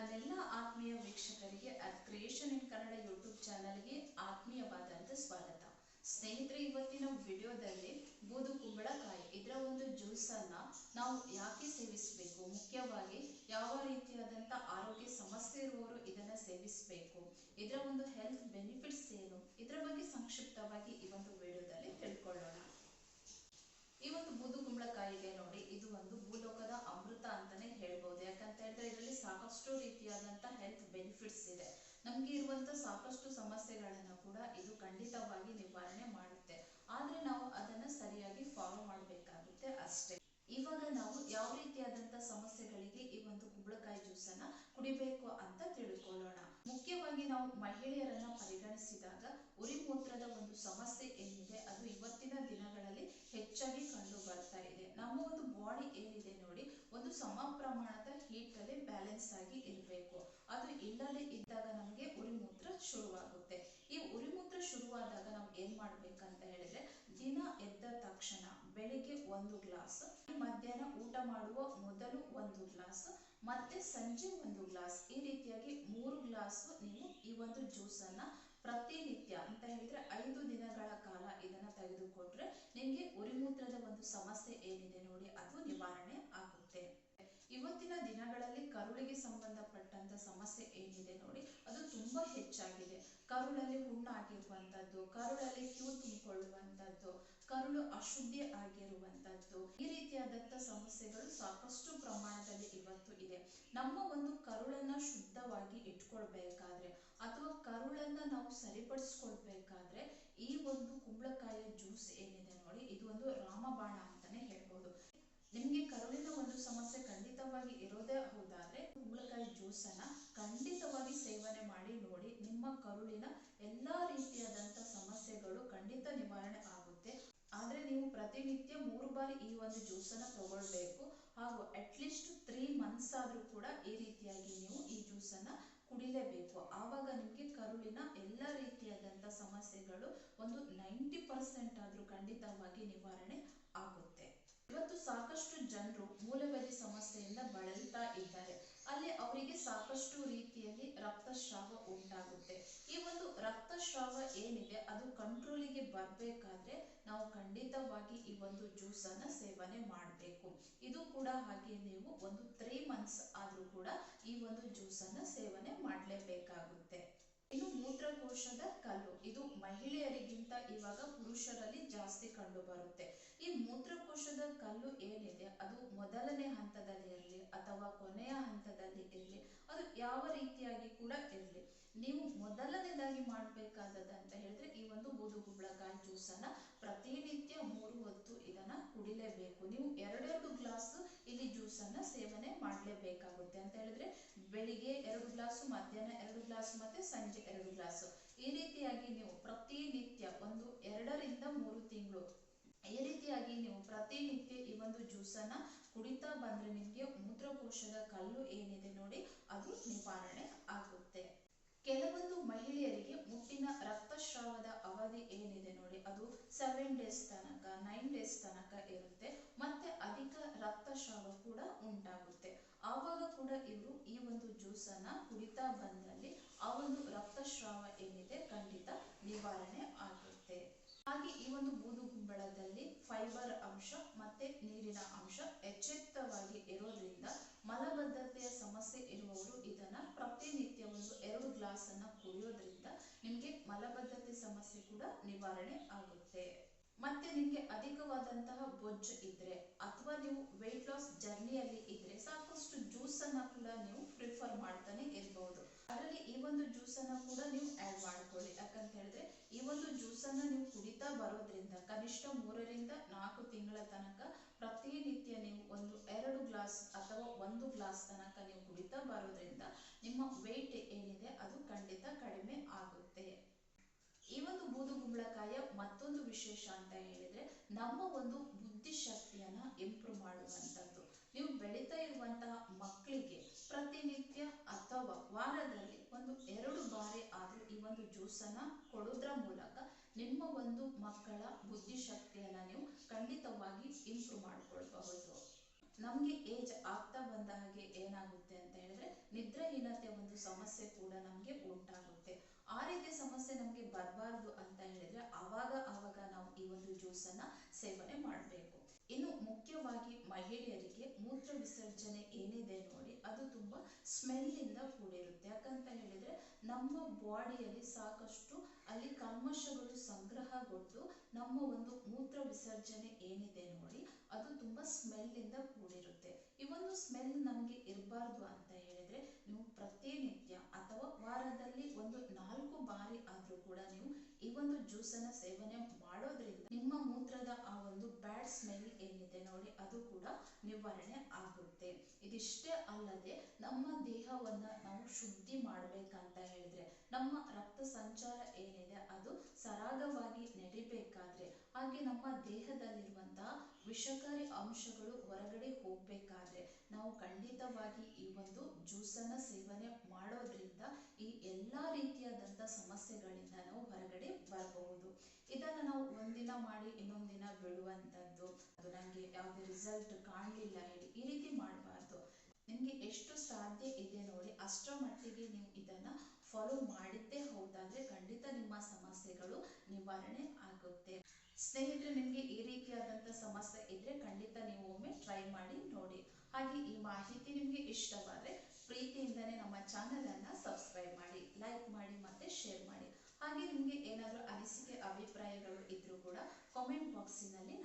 ನನ್ನೆಲ್ಲ ಆತ್ಮೀಯ ವೀಕ್ಷಕರಿಗೆ ಕ್ರಿಯೇಷನ್ ಇನ್ ಕನ್ನಡ ಯೂಟ್ಯೂಬ್ ಚಾನಲ್ಗೆ ಆತ್ಮೀಯವಾದಂಥ ಸ್ವಾಗತ. ಸ್ನೇಹಿತರೆ, ಇವತ್ತಿನ ವಿಡಿಯೋದಲ್ಲಿ ಬೂದು ಕುಂಬಳಕಾಯಿ ಇದರ ಒಂದು ಜ್ಯೂಸನ್ನು ನಾವು ಯಾಕೆ ಸೇವಿಸಬೇಕು? ಮುಖ್ಯವಾಗಿ ಯಾವ ರೀತಿಯಾದಂಥ ಆರೋಗ್ಯ ಸಮಸ್ಯೆ ಇರುವವರು ಇದನ್ನು ಸೇವಿಸಬೇಕು? ಇದರ ಒಂದು ಹೆಲ್ತ್ ಬೆನಿಫಿಟ್ಸ್ ಏನು? ಇದರ ಬಗ್ಗೆ ಸಂಕ್ಷಿಪ್ತವಾಗಿ ಈ ಒಂದು ವಿಡಿಯೋದಲ್ಲಿ ತಿಳ್ಕೊಳ್ಳೋಣ. ಈ ಒಂದು ಬೂದು ಕುಂಬಳಕಾಯಿಗೆ ನೋಡಿ, ಇದು ಒಂದು ಭೂಲೋಕದ ಅಮೃತ ಅಂತಾನೆ ಹೇಳ್ಬೋದು ಯಾಕಂತ ಹೇಳಿದ್ರೆ ಇದರಲ್ಲಿ ಸಾಕಷ್ಟು ರೀತಿಯಾದಂತ ಹೆಲ್ತ್ ಬೆನಿಫಿಟ್ಸ್ ಇದೆ ನಮ್ಗೆ ಇರುವಂತ ಸಾಕಷ್ಟು ಸಮಸ್ಯೆಗಳನ್ನು ಕೂಡ ಇದು ಖಂಡಿತವಾಗಿ ನಿವಾರಣೆ ಮಾಡುತ್ತೆ. ಆದ್ರೆ ನಾವು ಅದನ್ನ ಸರಿಯಾಗಿ ಫಾಲೋ ಮಾಡಬೇಕಾಗುತ್ತೆ ಅಷ್ಟೇ. ಇವಾಗ ನಾವು ಯಾವ ರೀತಿಯಾದಂತ ಸಮಸ್ಯೆಗಳಿಗೆ ಈ ಒಂದು ಕುಂಬಳಕಾಯಿ ಜ್ಯೂಸನ್ನ ಕುಡಿಬೇಕು ಅಂತ ತಿಳ್ಕೊಳ್ಳೋಣ. ಮುಖ್ಯವಾಗಿ ನಾವು ಮಹಿಳೆಯರನ್ನ ಪರಿಗಣಿಸಿದಾಗ ಉರಿ ಮೂತ್ರದ ಒಂದು ಸಮಸ್ಯೆ ಏನಿದೆ, ಅದು ಇವತ್ತಿನ ದಿನಗಳಲ್ಲಿ ಹೆಚ್ಚಾಗಿ ಕಂಡು ಬರ್ತಾ ಇದೆ. ನಮ್ಮ ಒಂದು ಬಾಡಿ ಏನಿದೆ ನೋಡಿ, ಒಂದು ಸಮ ಪ್ರಮಾಣದ ಹೀಟ್ ಅಲ್ಲಿ ಬ್ಯಾಲೆನ್ಸ್ ಆಗಿ ಇರಬೇಕು. ಅದು ಇಲ್ಲದೆ ಇದ್ದಾಗ ನಮಗೆ ಉರಿ ಮೂತ್ರ ಶುರುವಾಗುತ್ತೆ. ಈ ಉರಿ ಮೂತ್ರ ಶುರುವಾದಾಗ ನಾವು ಏನ್ ಮಾಡ್ಬೇಕಂತ ಹೇಳಿದ್ರೆ, ದಿನ ಎದ್ದ ತಕ್ಷಣ ಬೆಳಿಗ್ಗೆ ಒಂದು ಗ್ಲಾಸ್, ಮಧ್ಯಾಹ್ನ ಊಟ ಮಾಡುವ ಮೊದಲು ಒಂದು ಗ್ಲಾಸ್, ಮತ್ತೆ ಸಂಜೆ ಒಂದು ಗ್ಲಾಸ್. ಈ ರೀತಿಯಾಗಿ ಮೂರು ಗ್ಲಾಸ್ ನೀವು ಈ ಒಂದು ಜ್ಯೂಸ್ ಅನ್ನ ಪ್ರತಿನಿತ್ಯ ಅಂತ ಹೇಳಿದ್ರೆ ಐದು ದಿನಗಳ ಕಾಲ ಇದನ್ನ ತೆಗೆದುಕೊಂಡ್ರೆ ನಿಮ್ಗೆ ಉರಿಮೂತ್ರದ ಒಂದು ಸಮಸ್ಯೆ ಏನಿದೆ ನೋಡಿ, ಅದು ನಿವಾರಣೆ ದಿನಗಳಲ್ಲಿ ಕರುಳಿಗೆ ಸಂಬಂಧಪಟ್ಟಂತ ಸಮಸ್ಯೆ ಏನಿದೆ ನೋಡಿ, ಅದು ತುಂಬಾ ಹೆಚ್ಚಾಗಿದೆ. ಕರುಳಲ್ಲಿ ಹುಣ್ಣಾಗಿರುವಂತದ್ದು, ಕರುಳಲ್ಲಿ ಕ್ಯೂ ತುಂಬಿಕೊಳ್ಳುವಂತದ್ದು, ಕರುಳು ಅಶುದ್ಧಿ ಆಗಿರುವಂತದ್ದು, ಈ ರೀತಿಯಾದಂತ ಸಮಸ್ಯೆಗಳು ಸಾಕಷ್ಟು ಪ್ರಮಾಣದಲ್ಲಿ ಇವತ್ತು ಇದೆ. ನಮ್ಮ ಒಂದು ಕರುಳನ್ನ ಶುದ್ಧವಾಗಿ ಇಟ್ಕೊಳ್ಬೇಕಾದ್ರೆ ಅಥವಾ ಕರುಳನ್ನ ನಾವು ಸರಿಪಡಿಸ್ಕೊಳ್ಬೇಕಾದ್ರೆ ಈ ಒಂದು ಕುಂಬಳಕಾಯಿಯ ಜ್ಯೂಸ್ ಏನಿದೆ ನೋಡಿ, ಇದು ಒಂದು ರಾಮಬಾಣ ಅಂತಾನೆ ಹೇಳ್ಬೋದು. ನಿಮ್ಗೆ ಕರುಳಿನ ಒಂದು ಖಂಡಿತವಾಗಿ ಇರೋದೇ ಹೌದಾದ್ರೆ ಕುಂಬಳಕಾಯಿ ಜ್ಯೂಸ್ ಅನ್ನ ಖಂಡಿತವಾಗಿ ಸೇವನೆ ಮಾಡಿ ನೋಡಿ, ನಿಮ್ಮ ಕರುಳಿನ ಎಲ್ಲಾ ರೀತಿಯಾದಂತ ಸಮಸ್ಯೆಗಳು ಖಂಡಿತ ನಿವಾರಣೆ ಆಗುತ್ತೆ. ಆದ್ರೆ ನೀವು ಪ್ರತಿನಿತ್ಯ ಮೂರು ಬಾರಿ ಈ ಒಂದು ಜ್ಯೂಸ್ ಅನ್ನ ತಗೊಳ್ಬೇಕು. ಹಾಗೂ ಅಟ್ಲೀಸ್ಟ್ ತ್ರೀ ಮಂತ್ಸ್ ಆದ್ರೂ ಕೂಡ ಈ ರೀತಿಯಾಗಿ ನೀವು ಈ ಜ್ಯೂಸ್ ಅನ್ನ ಕುಡಿಲೇಬೇಕು. ಆವಾಗ ನಿಮಗೆ ಕರುಳಿನ ಎಲ್ಲ ರೀತಿಯಾದಂತ ಸಮಸ್ಯೆಗಳು ಒಂದು ನೈಂಟಿ ಪರ್ಸೆಂಟ್ ಆದ್ರೂ ಖಂಡಿತವಾಗಿ ನಿವಾರಣೆ ಆಗುತ್ತೆ. ಇವತ್ತು ಸಾಕಷ್ಟು ಜನರು ಮೂಲವ್ಯಾಧಿ ಸಮಸ್ಯೆಯಿಂದ ಬಳಲ್ತಾ ಇದ್ದಾರೆ. ಅಲ್ಲಿ ಅವರಿಗೆ ಸಾಕಷ್ಟು ರೀತಿಯಲ್ಲಿ ರಕ್ತಸ್ರಾವ ಉಂಟಾಗುತ್ತೆ. ಈ ಒಂದು ರಕ್ತಸ್ರಾವ ಏನಿದೆ, ಅದು ಕಂಟ್ರೋಲಿಗೆ ಬರಬೇಕಾದ್ರೆ ನಾವು ಖಂಡಿತವಾಗಿ ಈ ಒಂದು ಜ್ಯೂಸ್ ಅನ್ನ ಸೇವನೆ ಮಾಡಬೇಕು. ಇದು ಕೂಡ ಹಾಗೆ ನೀವು ಒಂದು ತ್ರೀ ಮಂತ್ಸ್ ಆದ್ರೂ ಕೂಡ ಈ ಒಂದು ಜ್ಯೂಸ್ ಅನ್ನ ಸೇವನೆ ಮಾಡಲೇಬೇಕಾಗುತ್ತೆ. ಇನ್ನು ಮೂತ್ರಕೋಶದ ಕಲ್ಲು, ಇದು ಮಹಿಳೆಯರಿಗಿಂತ ಇವಾಗ ಪುರುಷರಲ್ಲಿ ಜಾಸ್ತಿ ಕಂಡು ಬರುತ್ತೆ ಈ ಮೂತ್ರಕೋಶದ ಕಲ್ಲು ಏನಿದೆ, ಅದು ಮೊದಲನೇ ಹಂತದಲ್ಲಿ ಇರಲಿ ಅಥವಾ ಕೊನೆಯ ಹಂತದಲ್ಲಿ ಇರಲಿ, ಅದು ಯಾವ ರೀತಿಯಾಗಿ ಕೂಡ ಇರಲಿ. ನೀವು ಮೊದಲನೇದಾಗಿ ಮಾಡಬೇಕಾದದ್ದು ಅಂತ ಹೇಳಿದ್ರೆ ಈ ಒಂದು ಬೂದು ಕುಂಬಳಕಾಯಿ ಜ್ಯೂಸನ್ನ ಪ್ರತಿನಿತ್ಯ ಮೂರು ಹೊತ್ತು ಇದನ್ನ ಕುಡಿಲೇಬೇಕು. ನೀವು ಎರಡೆರಡು ಗ್ಲಾಸ್ ಇಲ್ಲಿ ಜ್ಯೂಸನ್ನ ಸೇವನೆ ಮಾಡಲೇಬೇಕಾಗುತ್ತೆ ಅಂತ ಹೇಳಿದ್ರೆ ಬೆಳಿಗ್ಗೆ ಎರಡು ಗ್ಲಾಸು, ಮಧ್ಯಾಹ್ನ ಎರಡು ಗ್ಲಾಸ್ ಮತ್ತೆ ಸಂಜೆ ಎರಡು ಗ್ಲಾಸು. ಈ ರೀತಿಯಾಗಿ ನೀವು ಪ್ರತಿನಿತ್ಯ ಒಂದು ಎರಡರಿಂದ ಮೂರು ತಿಂಗಳು ಈ ರೀತಿಯಾಗಿ ನೀವು ಪ್ರತಿನಿತ್ಯ ಈ ಒಂದು ಜ್ಯೂಸನ್ನ ಕುಡಿತಾ ಬಂದ್ರೆ ನಿಮಗೆ ಮೂತ್ರಕೋಶದ ಕಲ್ಲು ಏನಿದೆ ನೋಡಿ, ಅದು ನಿವಾರಣೆ ಆಗುತ್ತೆ. ಕೆಲವೊಂದು ಮಹಿಳೆಯರಿಗೆ ಮುಟ್ಟಿನ ರಕ್ತಸ್ರಾವದ ಅವಧಿ ಏನಿದೆ ನೋಡಿ, ಅದು ಸೆವೆನ್ ಡೇಸ್ ತನಕ ನೈನ್ ಡೇಸ್ ತನಕ ಇರುತ್ತೆ. ಮತ್ತೆ ಅಧಿಕ ರಕ್ತಸ್ರಾವ ಕೂಡ ಉಂಟಾಗುತ್ತೆ. ಆವಾಗ ಕೂಡ ಇವರು ಈ ಒಂದು ಜ್ಯೂಸ್ ಅನ್ನ ಕುಡಿತಾ ಬಂದಲ್ಲಿ ಆ ಒಂದು ರಕ್ತಸ್ರಾವ ಏನಿದೆ ಖಂಡಿತ ನಿವಾರಣೆ ಆಗುತ್ತೆ. ಹಾಗೆ ಈ ಒಂದು ಬೂದು ಕುಂಬಳದಲ್ಲಿ ಫೈಬರ್ ಅಂಶ ಮತ್ತೆ ನೀರಿನ ಅಂಶ ಎಚ್ಚೆತ್ತವಾಗಿ ಇರೋದ್ರಿಂದ ಮಲಬದ್ಧತೆಯ ಸಮಸ್ಯೆ ಇರುವವರು ಇದನ್ನ ಪ್ರತಿನಿತ್ಯ ಒಂದು ಎರಡು ಗ್ಲಾಸ್ ಅನ್ನ ಕುಡಿಯೋದ್ರಿಂದ ನಿಮಗೆ ಮಲಬದ್ಧತೆ ಸಮಸ್ಯೆ ಕೂಡ ನಿವಾರಣೆ ಆಗುತ್ತೆ. ಮತ್ತೆ ನಿಮ್ಗೆ ಅಧಿಕವಾದಂತಹ ಬೊಜ್ಜು ಇದ್ರೆ ಅಥವಾ ನೀವು ವೆಯ್ಟ್ ಲಾಸ್ ಜರ್ನಿಯಲ್ಲಿ ಇದ್ರೆ ಸಾಕಷ್ಟು ಜ್ಯೂಸ್ ಅನ್ನ ಕೂಡ ನೀವು ಪ್ರಿಫರ್ ಮಾಡ್ತಾನೆ ಇರಬಹುದು ಅದರಲ್ಲಿ ಈ ಒಂದು ಜ್ಯೂಸ್ ಕೂಡ ನೀವು ಆಡ್ ಮಾಡ್ಕೊಳ್ಳಿ. ಯಾಕಂತ ಹೇಳಿದ್ರೆ ಒಂದು ಜ್ಯೂಸನ್ನು ನೀವು ಕುಡಿತಾ ಬರೋದ್ರಿಂದ ಕನಿಷ್ಠ ಮೂರರಿಂದ ನಾಲ್ಕು ತಿಂಗಳ ತನಕ ಪ್ರತಿನಿತ್ಯ ನೀವು ಒಂದು ಎರಡು ಗ್ಲಾಸ್ ಅಥವಾ ಒಂದು ಗ್ಲಾಸ್ ತನಕ ನೀವು ಕುಡಿತಾ ಬರೋದ್ರಿಂದ ನಿಮ್ಮ ವೆಯ್ಟ್ ಏನಿದೆ ಅದು ಖಂಡಿತ ಕಡಿಮೆ ಆಗುತ್ತೆ. ಈ ಒಂದು ಬೂದು ಕುಂಬಳಕಾಯ ಮತ್ತೊಂದು ವಿಶೇಷ ಅಂತ ಹೇಳಿದ್ರೆ ನಮ್ಮ ಒಂದು ಬುದ್ಧಿಶಕ್ತಿಯನ್ನ ಇಂಪ್ರೂವ್ ಮಾಡುವಂಥದ್ದು. ನೀವು ಬೆಳೀತಾ ಇರುವಂತಹ ಮಕ್ಕಳಿಗೆ ಪ್ರತಿನಿತ್ಯ ಅಥವಾ ವಾರದಲ್ಲಿ ಒಂದು ಎರಡು ಬಾರಿ ಆದರೂ ಈ ಒಂದು ಜ್ಯೂಸನ್ನ ಕೊಡೋದ್ರ ಮೂಲಕ ನಿಮ್ಮ ಒಂದು ಮಕ್ಕಳ ಬುದ್ಧಿಶಕ್ತಿಯನ್ನ ನೀವು ಖಂಡಿತವಾಗಿ ಇಂಪ್ರೂವ್ ಮಾಡ್ಕೊಳ್ಬಹುದು. ನಮ್ಗೆ ಏಜ್ ಆಗ್ತಾ ಬಂದ ಹಾಗೆ ಏನಾಗುತ್ತೆ ಅಂತ ಹೇಳಿದ್ರೆ ನಿದ್ರಾಹೀನತೆ ಸಮಸ್ಯೆ ಕೂಡ ನಮಗೆ ಉಂಟಾಗುತ್ತೆ. ಆ ರೀತಿ ಸಮಸ್ಯೆ ನಮಗೆ ಬರಬಾರ್ದು ಅಂತ ಹೇಳಿದ್ರೆ ಆವಾಗ ಆವಾಗ ನಾವು ಈ ಒಂದು ಜ್ಯೂಸನ್ನು ಸೇವನೆ ಮಾಡಬೇಕು. ಇನ್ನು ಮುಖ್ಯವಾಗಿ ಮಹಿಳೆಯರಿಗೆ ಮೂತ್ರ ವಿಸರ್ಜನೆ ಏನಿದೆ ನೋಡಿ, ಅದು ತುಂಬ ಸ್ಮೆಲ್ಲಿಂದ ಕೂಡಿರುತ್ತೆ. ಯಾಕಂತ ಹೇಳಿದ್ರೆ ನಮ್ಮ ಬಾಡಿಯಲ್ಲಿ ಸಾಕಷ್ಟು ಅಲ್ಲಿ ಕಲ್ಮಶಗಳು ಸಂಗ್ರಹಗೊಂಡು ನಮ್ಮ ಒಂದು ಮೂತ್ರ ವಿಸರ್ಜನೆ ಏನಿದೆ ನೋಡಿ, ಅದು ತುಂಬ ಸ್ಮೆಲ್ಲಿಂದ ಕೂಡಿರುತ್ತೆ. ಈ ಒಂದು ಸ್ಮೆಲ್ ನಮ್ಗೆ ಇರಬಾರ್ದು ಅಂತ ಹೇಳಿದ್ರೆ ನೀವು ಪ್ರತಿನಿತ್ಯ ಅಥವಾ ವಾರದಲ್ಲಿ ಒಂದು ನಾಲ್ಕು ಬಾರಿ ಆದ್ರೂ ಕೂಡ ನೀವು ಈ ಒಂದು ಜ್ಯೂಸನ್ನು ಸೇವನೆ ಮಾಡೋದ್ರಿಂದ ನಿಮ್ಮ ಮೂತ್ರದ ಆ ಒಂದು ಬ್ಯಾಡ್ ಸ್ಮೆಲ್ ಏನಿದೆ ನೋಡಿ ಅದು ಕೂಡ ನಿವಾರಣೆ ಆಗುತ್ತೆ. ಇದಿಷ್ಟೇ ಅಲ್ಲದೆ ನಮ್ಮ ದೇಹವನ್ನ ನಾವು ಶುದ್ಧಿ ಮಾಡ್ಬೇಕಂತ ಹೇಳಿದ್ರೆ ನಮ್ಮ ರಕ್ತ ಸಂಚಾರ ಏನಿದೆ ಅದು ಸರಾಗವಾಗಿ ನಡಿಬೇಕಾದ್ರೆ ಹಾಗೆ ನಮ್ಮ ದೇಹದಲ್ಲಿರುವಂತಹ ವಿಷಕಾರಿ ಅಂಶಗಳು ಹೊರಗಡೆ ಹೋಗ್ಬೇಕಾದ್ರೆ ನಾವು ಖಂಡಿತವಾಗಿ ಈ ಒಂದು ಜ್ಯೂಸನ್ನ ಸೇವನೆ ಮಾಡೋದ್ರಿಂದ ಈ ಎಲ್ಲಾ ರೀತಿಯಾದಂಥ ಸಮಸ್ಯೆಗಳಿಂದ ನಾವು ಹೊರಗಡೆ ಬರಬಹುದು. ಇದನ್ನ ನಾವು ಒಂದಿನ ಮಾಡಿ ಇನ್ನೊಂದಿನ ದಿನ ಬಿಡುವಂಥದ್ದು ಅದು ನನಗೆ ಯಾವುದೇ ರಿಸಲ್ಟ್ ಕಾಣಲಿಲ್ಲ ಹೇಳಿ ಈ ರೀತಿ ಮಾಡಬಾರ್ದು. ನಿಮಗೆ ಎಷ್ಟು ಸಾಧ್ಯ ಇದೆ ನೋಡಿ, ಅಷ್ಟರ ಮಟ್ಟಿಗೆ ನೀವು ಇದನ್ನ ಫಾಲೋ ಮಾಡಿದ್ದೇ ಹೌದಾದ್ರೆ ಖಂಡಿತ ನಿಮ್ಮ ಸಮಸ್ಯೆಗಳು ನಿವಾರಣೆ ಆಗುತ್ತೆ. ಸ್ನೇಹಿತರೆ, ನಿಮಗೆ ಈ ರೀತಿಯಾದಂಥ ಸಮಸ್ಯೆ ಇದ್ರೆ ಖಂಡಿತ ನೀವು ಒಮ್ಮೆ ಟ್ರೈ ಮಾಡಿ ನೋಡಿ. ಹಾಗೆ ಈ ಮಾಹಿತಿ ನಿಮಗೆ ಇಷ್ಟವಾದರೆ ಪ್ರೀತಿಯಿಂದನೇ ನಮ್ಮ ಚಾನೆಲ್ ಅನ್ನ ಸಬ್ಸ್ಕ್ರೈಬ್ ಮಾಡಿ ಲೈಕ್ ಮಾಡಿ ಮತ್ತೆ ಶೇರ್ ಮಾಡಿ. ಹಾಗೆ ನಿಮಗೆ ಏನಾದರೂ ಅನಿಸಿಕೆ, ಅಭಿಪ್ರಾಯಗಳು ಇದ್ರೂ ಕೂಡ ಕಾಮೆಂಟ್ ಬಾಕ್ಸಿನಲ್ಲಿ